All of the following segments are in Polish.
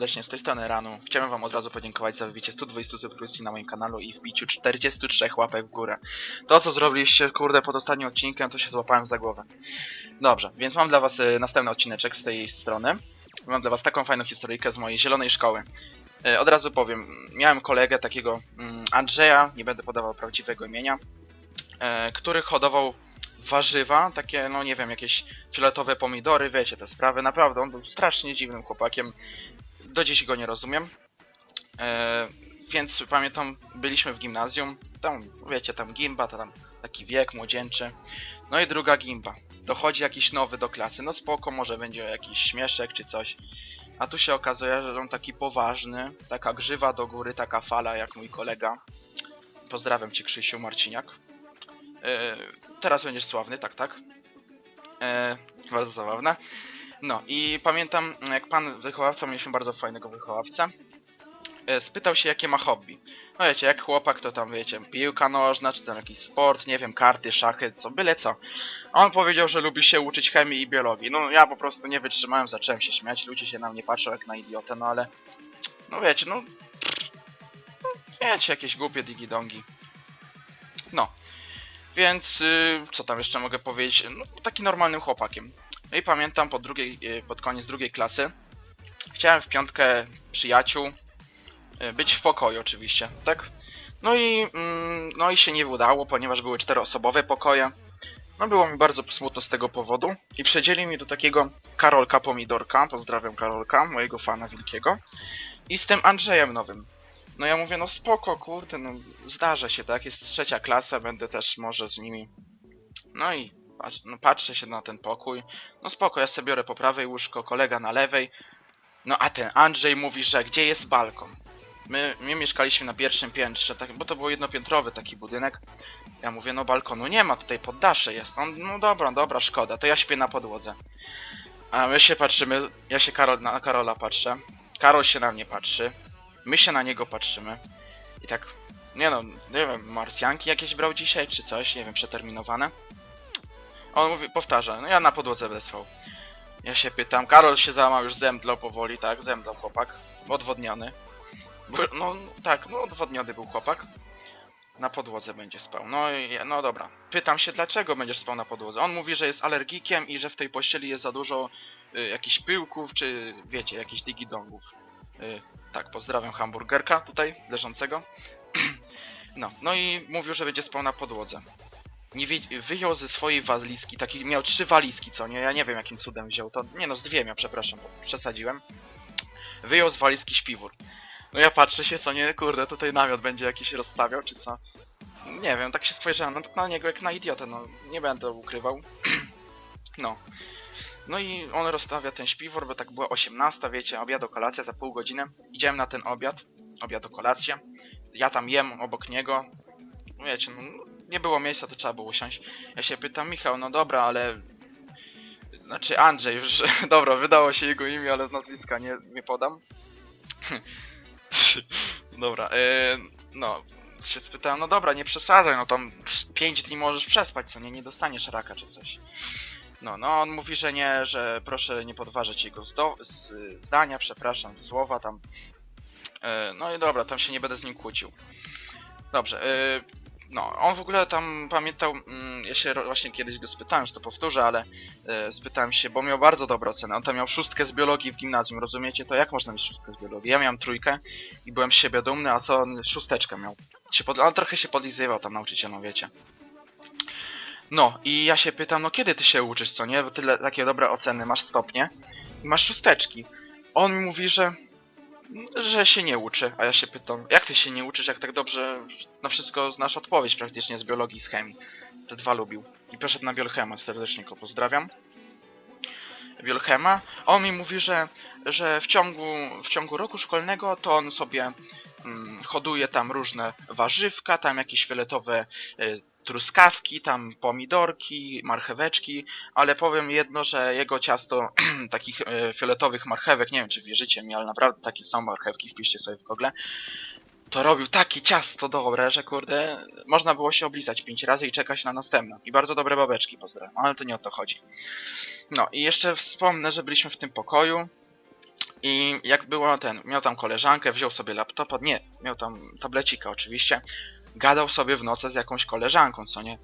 serdecznie z tej strony Ranu. Chciałem wam od razu podziękować za wybicie 120 subskrypcji na moim kanale i wbiciu 43 łapek w górę. To co zrobiliście, kurde, pod ostatnim odcinkiem, to się złapałem za głowę. Dobrze, więc mam dla was e, następny odcineczek z tej strony. Mam dla was taką fajną historyjkę z mojej zielonej szkoły. E, Od razu powiem, miałem kolegę takiego mm, Andrzeja, nie będę podawał prawdziwego imienia, e, który hodował warzywa, takie, no nie wiem, jakieś fioletowe pomidory, wiecie te sprawy, naprawdę, on był strasznie dziwnym chłopakiem, do dziś go nie rozumiem. E, więc pamiętam, byliśmy w gimnazjum, tam, wiecie, tam gimba, tam taki wiek młodzieńczy, no i druga gimba. Dochodzi jakiś nowy do klasy, no spoko, może będzie jakiś śmieszek czy coś. A tu się okazuje, że on taki poważny, taka grzywa do góry, taka fala jak mój kolega. Pozdrawiam cię Krzysiu Marciniak. E, teraz będziesz sławny, tak, tak. E, bardzo zabawne. No i pamiętam, jak pan wychowawca, mieliśmy bardzo fajnego wychowawcę, e, spytał się, jakie ma hobby. No wiecie, jak chłopak, to tam wiecie, piłka nożna, czy tam jakiś sport, nie wiem, karty, szachy, co, byle co. A on powiedział, że lubi się uczyć chemii i biologii. No ja po prostu nie wytrzymałem, zacząłem się śmiać, ludzie się na mnie patrzą jak na idiotę, no ale... No wiecie, no... no wiecie, jakieś głupie digi-dongi. No. Więc y, co tam jeszcze mogę powiedzieć? No, taki normalnym chłopakiem. No i pamiętam pod, drugiej, y, pod koniec drugiej klasy chciałem w piątkę przyjaciół y, być w pokoju oczywiście, tak? No i, mm, no i się nie udało, ponieważ były czteroosobowe pokoje. No było mi bardzo smutno z tego powodu i przedzieli mi do takiego Karolka Pomidorka, pozdrawiam Karolka, mojego fana wielkiego i z tym Andrzejem nowym. No ja mówię, no spoko, kurde, no zdarza się, tak? Jest trzecia klasa, będę też może z nimi. No i no, patrzę się na ten pokój. No spoko, ja sobie biorę po prawej łóżko, kolega na lewej. No a ten Andrzej mówi, że gdzie jest balkon? My, my mieszkaliśmy na pierwszym piętrze, tak, bo to był jednopiętrowy taki budynek. Ja mówię, no balkonu nie ma, tutaj poddasze jest. On, no dobra, dobra, szkoda, to ja śpię na podłodze. A my się patrzymy, ja się Karol, na Karola patrzę. Karol się na mnie patrzy. My się na niego patrzymy. I tak, nie no, nie wiem, marsjanki jakieś brał dzisiaj, czy coś, nie wiem, przeterminowane. On mówi, powtarza, no ja na podłodze spał. Ja się pytam, Karol się załamał, już zemdlał powoli, tak, zemdlał chłopak, odwodniony. No tak, no odwodniony był chłopak. Na podłodze będzie spał. No i no dobra. Pytam się, dlaczego będziesz spał na podłodze. On mówi, że jest alergikiem i że w tej pościeli jest za dużo y, jakichś pyłków, czy wiecie, jakichś digidongów. Y, tak, pozdrawiam hamburgerka tutaj leżącego. No, no i mówił, że będzie spał na podłodze. Nie wie, wyjął ze swojej walizki, taki miał trzy walizki, co nie? Ja nie wiem jakim cudem wziął to. Nie no, z dwie miał, przepraszam, bo przesadziłem. Wyjął z walizki śpiwór. No ja patrzę się, co nie, kurde, tutaj namiot będzie jakiś rozstawiał, czy co? Nie wiem, tak się spojrzałem no, na niego jak na idiotę, no nie będę ukrywał. No. No i on rozstawia ten śpiwór, bo tak była 18, wiecie, obiad, kolacja za pół godziny. Idziemy na ten obiad, obiad, kolację. Ja tam jem obok niego. Wiecie, no, nie było miejsca, to trzeba było usiąść. Ja się pytam, Michał, no dobra, ale... Znaczy Andrzej, już, dobra, wydało się jego imię, ale z nazwiska nie, nie podam. dobra, yy, no, się spytałem, no dobra, nie przesadzaj, no tam 5 dni możesz przespać, co nie, nie dostaniesz raka czy coś. No, no on mówi, że nie, że proszę nie podważać jego zdania, przepraszam, słowa tam. E, no i dobra, tam się nie będę z nim kłócił. Dobrze, e, no, on w ogóle tam pamiętał, mm, ja się właśnie kiedyś go spytałem, że to powtórzę, ale e, spytałem się, bo miał bardzo dobre oceny. On tam miał szóstkę z biologii w gimnazjum, rozumiecie to? Jak można mieć szóstkę z biologii? Ja miałem trójkę i byłem z siebie dumny, a co on szósteczkę miał? Się pod... On trochę się podlizywał tam nauczycielom, wiecie. No i ja się pytam, no kiedy ty się uczysz, co nie? Bo tyle takie dobre oceny, masz stopnie i masz szósteczki. On mi mówi, że że się nie uczy, a ja się pytam, jak ty się nie uczysz, jak tak dobrze na wszystko znasz odpowiedź praktycznie z biologii i z chemii. Te dwa lubił. I poszedł na biolchemę, serdecznie go pozdrawiam. Biolchema. On mi mówi, że, że w, ciągu, w ciągu roku szkolnego to on sobie mm, hoduje tam różne warzywka, tam jakieś fioletowe y, truskawki, tam pomidorki, marcheweczki, ale powiem jedno, że jego ciasto takich e, fioletowych marchewek, nie wiem czy wierzycie mi, ale naprawdę takie są marchewki, wpiszcie sobie w Google, to robił takie ciasto dobre, że kurde, można było się oblizać pięć razy i czekać na następne. I bardzo dobre babeczki pozdrawiam, ale to nie o to chodzi. No i jeszcze wspomnę, że byliśmy w tym pokoju. I jak było ten, miał tam koleżankę, wziął sobie laptopa, nie, miał tam tablecika oczywiście, gadał sobie w nocy z jakąś koleżanką, co nie?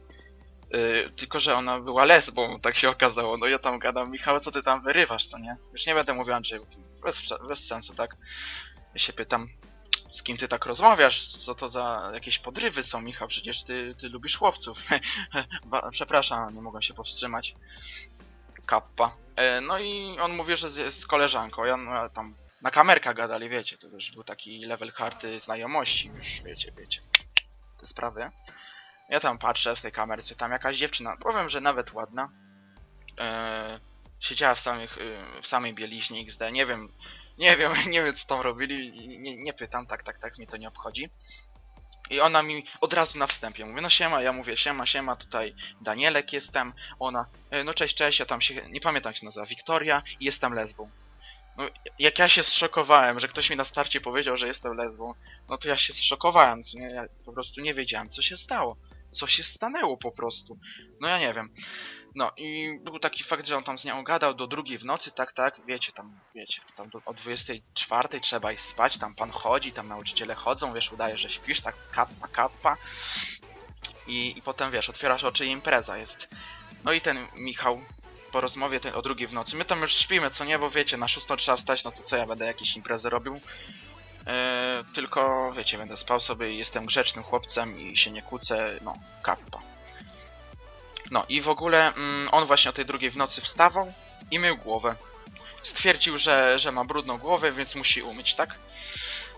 Yy, tylko, że ona była lesbą, tak się okazało. No ja tam gadam, Michał, co ty tam wyrywasz, co nie? Już nie będę mówił Andrzej, bez, bez sensu, tak? Ja się pytam, z kim ty tak rozmawiasz? Co to za jakieś podrywy są, Michał? Przecież ty, ty lubisz chłopców. Przepraszam, nie mogłem się powstrzymać. Kappa. E, no i on mówi, że z, z koleżanką. Ja no, tam na kamerkach gadali, wiecie, to już był taki level karty znajomości, już wiecie, wiecie. Te sprawy. Ja tam patrzę w tej kamerce, tam jakaś dziewczyna, powiem, że nawet ładna. E, siedziała w, samych, y, w samej bieliźnie XD, nie wiem, nie wiem, nie wiem co tam robili, nie, nie pytam, tak, tak, tak, mnie to nie obchodzi. I ona mi od razu na wstępie mówi, no siema, ja mówię siema, siema, tutaj Danielek jestem, ona, "E, no cześć, cześć, ja tam się, nie pamiętam jak się nazywa, Wiktoria i jestem lesbą. No, jak ja się zszokowałem, że ktoś mi na starcie powiedział, że jestem lesbą, no to ja się zszokowałem, co nie, ja po prostu nie wiedziałem, co się stało. Co się stanęło po prostu. No ja nie wiem. No i był taki fakt, że on tam z nią gadał do drugiej w nocy, tak, tak, wiecie, tam, wiecie, tam do, o 24 trzeba iść spać, tam pan chodzi, tam nauczyciele chodzą, wiesz, udaje, że śpisz, tak, kappa, kappa. I, I potem, wiesz, otwierasz oczy i impreza jest. No i ten Michał po rozmowie ten, o drugiej w nocy, my tam już śpimy, co nie, bo wiecie, na szóstą trzeba wstać, no to co ja będę jakieś imprezy robił? Yy, tylko, wiecie, będę spał sobie i jestem grzecznym chłopcem i się nie kłócę, no, kappa. No i w ogóle mm, on właśnie o tej drugiej w nocy wstawał i mył głowę. Stwierdził, że, że ma brudną głowę, więc musi umyć, tak?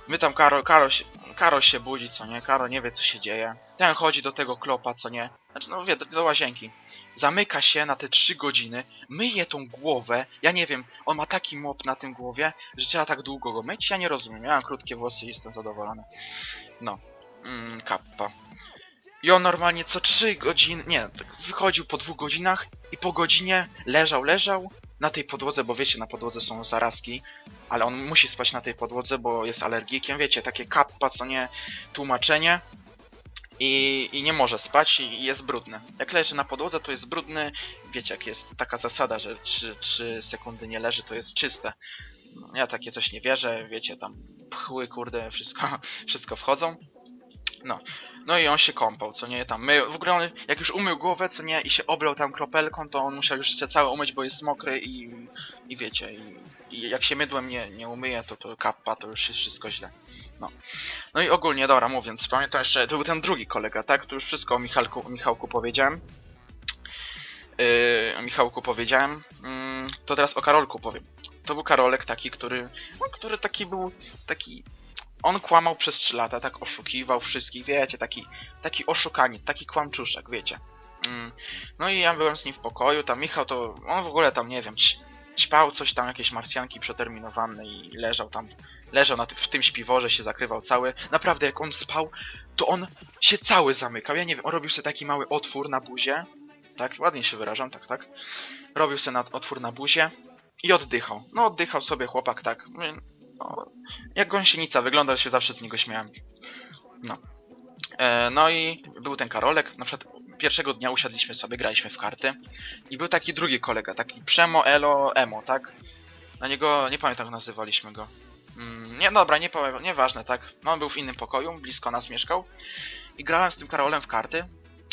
My tam Karol, Karol, się, Karol się budzi, co nie? Karol nie wie, co się dzieje. Ten chodzi do tego klopa, co nie? Znaczy, no wie, do, do łazienki. Zamyka się na te trzy godziny, myje tą głowę. Ja nie wiem, on ma taki mop na tym głowie, że trzeba tak długo go myć. Ja nie rozumiem. Ja mam krótkie włosy i jestem zadowolony. No. Mm, kappa. I on normalnie co 3 godziny, nie, tak wychodził po dwóch godzinach i po godzinie leżał, leżał na tej podłodze, bo wiecie, na podłodze są zarazki, ale on musi spać na tej podłodze, bo jest alergikiem, wiecie, takie kappa, co nie, tłumaczenie i, i nie może spać i jest brudny. Jak leży na podłodze, to jest brudny, wiecie, jak jest taka zasada, że 3, 3 sekundy nie leży, to jest czyste. Ja takie coś nie wierzę, wiecie, tam pchły, kurde, wszystko, wszystko wchodzą. No. No i on się kąpał, co nie, tam my, w ogóle on, jak już umył głowę, co nie, i się oblał tam kropelką, to on musiał już się cały umyć, bo jest mokry i, i wiecie, i jak się mydłem nie, nie umyje, to to kappa, to już jest wszystko źle. No. No i ogólnie, dobra, mówiąc, pamiętam jeszcze, to był ten drugi kolega, tak, tu już wszystko o Michalku, Michałku powiedziałem. Yy, o Michałku powiedziałem, mm, to teraz o Karolku powiem. To był Karolek taki, który, no, który taki był, taki on kłamał przez 3 lata, tak oszukiwał wszystkich, wiecie, taki, taki oszukanie, taki kłamczuszek, wiecie. Mm. No i ja byłem z nim w pokoju, tam Michał to, on w ogóle tam, nie wiem, ćpał coś tam, jakieś marsjanki przeterminowane i leżał tam, leżał na w tym śpiworze, się zakrywał cały. Naprawdę, jak on spał, to on się cały zamykał, ja nie wiem, on robił sobie taki mały otwór na buzie, tak, ładnie się wyrażam, tak, tak. Robił sobie otwór na buzie i oddychał. No oddychał sobie chłopak tak, mówię, no, jak gąsienica, wygląda, że się zawsze z niego śmiałem. No. E, no i był ten Karolek, na przykład pierwszego dnia usiadliśmy sobie, graliśmy w karty i był taki drugi kolega, taki Przemo, Elo, Emo, tak? Na niego, nie pamiętam jak nazywaliśmy go. Mm, nie, dobra, nie powiem, nieważne, tak? No on był w innym pokoju, blisko nas mieszkał i grałem z tym Karolem w karty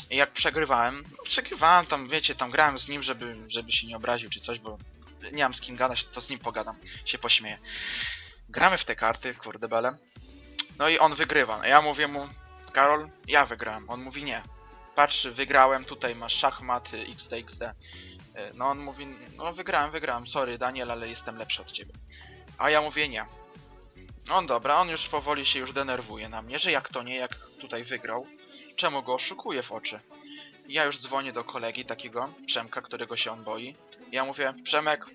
i jak przegrywałem, przegrywałem tam, wiecie, tam grałem z nim, żeby, żeby się nie obraził czy coś, bo nie mam z kim gadać, to z nim pogadam, się pośmieję. Gramy w te karty, kurde bele. No i on wygrywa. Ja mówię mu, Karol, ja wygrałem. On mówi nie. Patrz, wygrałem, tutaj masz szachmat y, XD, XD. Y, No on mówi, no wygrałem, wygrałem, sorry Daniel, ale jestem lepszy od ciebie. A ja mówię nie. On dobra, on już powoli się już denerwuje na mnie, że jak to nie, jak tutaj wygrał, czemu go oszukuje w oczy. Ja już dzwonię do kolegi takiego, Przemka, którego się on boi. Ja mówię, Przemek,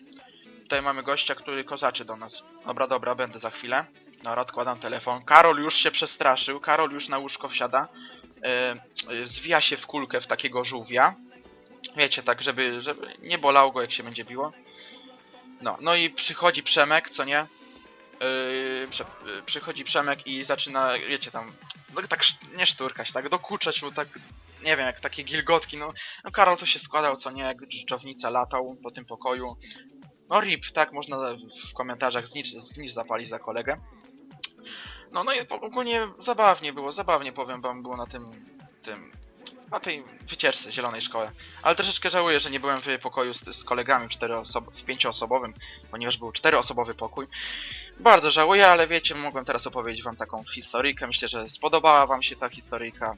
tutaj mamy gościa, który kozaczy do nas. Dobra, dobra, będę za chwilę. Dobra, odkładam telefon. Karol już się przestraszył, Karol już na łóżko wsiada. Yy, yy, zwija się w kulkę w takiego żółwia. Wiecie, tak, żeby, żeby nie bolało go, jak się będzie biło. No, no i przychodzi Przemek, co nie? Yy, prze, yy, przychodzi Przemek i zaczyna, wiecie, tam, no, tak sz- nie szturkać, tak, dokuczać mu tak, nie wiem, jak takie gilgotki, no. No Karol to się składał, co nie, jak dżdżownica latał po tym pokoju. no RIP, tak, można w komentarzach znicz, znicz zapalić za kolegę. No, no i ogólnie zabawnie było, zabawnie powiem wam było na tym, tym, na tej wycieczce zielonej szkoły. Ale troszeczkę żałuję, że nie byłem w pokoju z, z kolegami czteroosob w pięcioosobowym, ponieważ był czteroosobowy pokój. Bardzo żałuję, ale wiecie, mogłem teraz opowiedzieć wam taką historyjkę. Myślę, że spodobała wam się ta historyjka.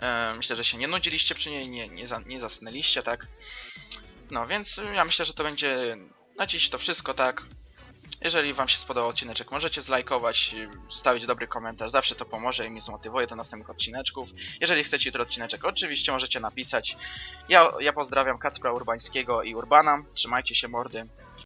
E, myślę, że się nie nudziliście przy niej, nie, nie, nie zasnęliście, tak? No, więc ja myślę, że to będzie na dziś to wszystko, tak? Jeżeli wam się spodobał odcineczek, możecie zlajkować, stawić dobry komentarz, zawsze to pomoże i mnie zmotywuje do następnych odcineczków. Jeżeli chcecie jutro odcineczek, oczywiście możecie napisać. Ja, ja pozdrawiam Kacpra Urbańskiego i Urbana, trzymajcie się mordy,